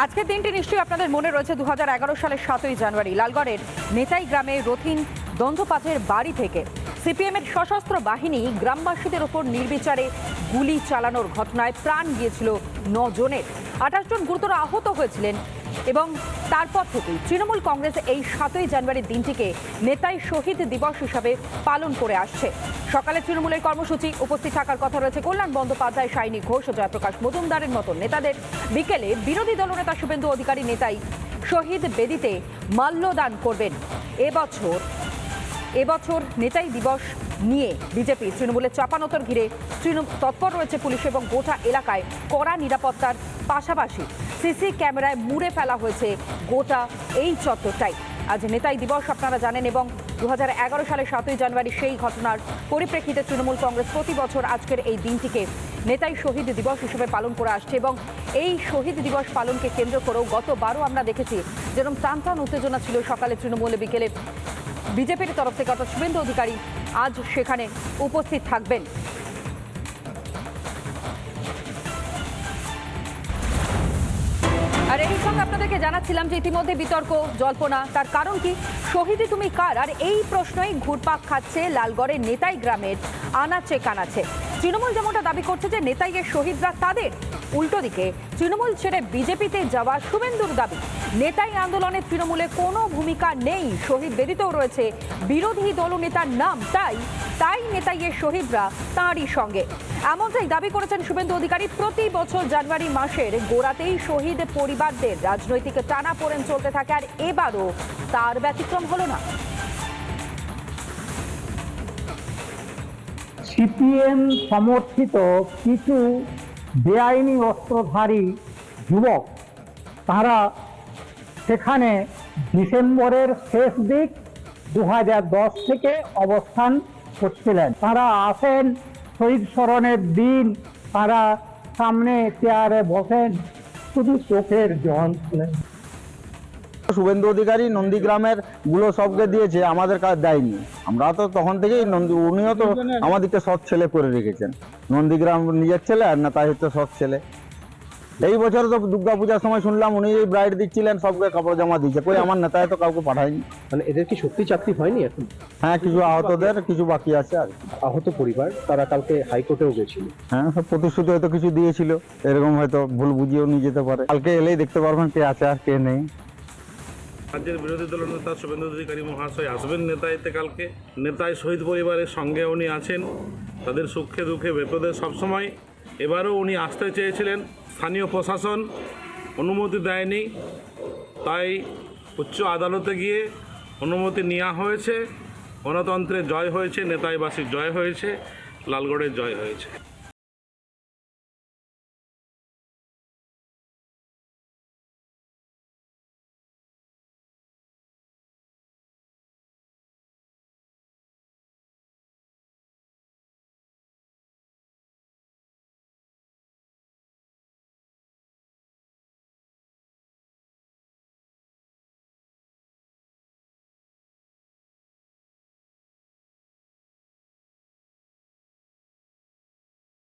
আজকের দিনটি নিশ্চয়ই আপনাদের মনে রয়েছে। দু হাজার এগারো সালের সাতই জানুয়ারি লালগড়ের নেতাই গ্রামে রথিন দন্তপাথের বাড়ি থেকে সিপিএম এর সশস্ত্র বাহিনী গ্রামবাসীদের ওপর নির্বিচারে গুলি চালানোর ঘটনায় প্রাণ গিয়েছিল নজনের। আঠাশ জন গুরুতর আহত হয়েছিলেন এবং তারপর থেকেই তৃণমূল কংগ্রেস এই সাতই জানুয়ারির দিনটিকে নেতাই শহীদ দিবস হিসাবে পালন করে আসছে। সকালে তৃণমূলের কর্মসূচি, উপস্থিত থাকার কথা রয়েছে কল্যাণ বন্দ্যোপাধ্যায় সাইনী ঘোষ ও জয়প্রকাশ মজুমদারের মতো নেতাদের। বিকেলে বিরোধী দলনেতা শুভেন্দু অধিকারী নেতাই শহীদ বেদিতে মাল্যদান করবেন। এবছর এবছর নেতাই দিবস নিয়ে বিজেপি তৃণমূলের চাপানোতর ঘিরে তৃণমূল তৎপর রয়েছে পুলিশ এবং গোটা এলাকায় কড়া নিরাপত্তার পাশাপাশি সিসি ক্যামেরায় মুড়ে ফেলা হয়েছে গোটা এই চত্বরটাই। আজ নেতাই দিবস, আপনারা জানেন, এবং দু সালে সাতই জানুয়ারি সেই ঘটনার পরিপ্রেক্ষিতে তৃণমূল কংগ্রেস প্রতি বছর আজকের এই দিনটিকে নেতাই শহীদ দিবস হিসেবে পালন করে আসছে এবং এই শহীদ দিবস পালনকে কেন্দ্র করেও গতবারও আমরা দেখেছি যেরকম টান টান উত্তেজনা ছিল সকালে তৃণমূলে বিকেলে বিজেপির তরফ থেকে অর্থাৎ শুভেন্দু অধিকারী আজ সেখানে উপস্থিত থাকবেন। আর এই সঙ্গে আপনাদেরকে জানাচ্ছিলাম যে ইতিমধ্যে বিতর্ক, জল্পনা, তার কারণ কি? শহীদে তুমি কার? আর এই প্রশ্নই ঘুরপাক খাচ্ছে লালগড়ের নেতাই গ্রামের আনাচে কানাচে। তৃণমূল যেমনটা দাবি করছে যে নেতাইয়ের শহীদরা তাদের উল্টো দিকে, তৃণমূল ছেড়ে বিজেপিতে যাওয়া শুভেন্দুর দাবি। নেতাই আন্দোলনে তৃণমূলে কোনো ভূমিকা নেই। শহীদ বেদিতেও রয়েছে বিরোধী দলনেতার নাম। তাই তাই নেতাইয়ের শহীদরা তাঁরই সঙ্গে। এমনটাই দাবি করেছেন শুভেন্দু অধিকারী প্রতি বছর জানুয়ারি মাসের গোড়াতেই শহীদ পরিবারদের রাজনৈতিক টানা পড়েন চলতে থাকে। আর এবারও তার ব্যতিক্রম হলো না। সিপিএম সমর্থিত কিছু বেআইনি অস্ত্রধারী যুবক, তারা সেখানে ডিসেম্বরের শেষ দিক দু হাজার দশ থেকে অবস্থান করছিলেন। তারা আসেন, শহীদ স্মরণের দিন তারা সামনে চেয়ারে বসেন, শুধু চোখের জল ছিলেন। শুভেন্দু অধিকারী নন্দীগ্রামেরগুলো সবকে দিয়েছে আমাদের কাজ দেয়নি। আমরা তো তখন থেকেই নন্দী উনিও তো আমাদেরকে সৎ ছেলে করে রেখেছেন। নন্দীগ্রাম নিজের ছেলে আর না তাই হচ্ছে সৎ ছেলে। এই বছর তো দুর্গা পূজার সময় শুনলাম উনি ব্রাইড দিচ্ছিলেন সবকে কাপড় জামা দিচ্ছে কই আমার নেতায় তো কাউকে পাঠায়নি। মানে এদের কি সত্যি চাকরি হয়নি এখন? হ্যাঁ কিছু আহতদের কিছু বাকি আছে আর আহত পরিবার তারা কালকে হাইকোর্টেও গেছিল। হ্যাঁ সব প্রতিশ্রুতি হয়তো কিছু দিয়েছিল এরকম হয়তো ভুল বুঝিয়েও নিয়ে যেতে পারে। কালকে এলেই দেখতে পারবেন কে আছে আর কে নেই। রাজ্যের বিরোধী দলনেতা শুভেন্দু অধিকারী মহাশয় আসবেন নেতাইতে কালকে। নেতাই শহীদ পরিবারের সঙ্গে উনি আছেন। তাদের সুখে দুঃখে বিপদে সবসময়। এবারও উনি আসতে চেয়েছিলেন। স্থানীয় প্রশাসন অনুমতি দেয়নি। তাই উচ্চ আদালতে গিয়ে অনুমতি নেওয়া হয়েছে। গণতন্ত্রের জয় হয়েছে, নেতাইবাসীর জয় হয়েছে লালগড়ের জয় হয়েছে।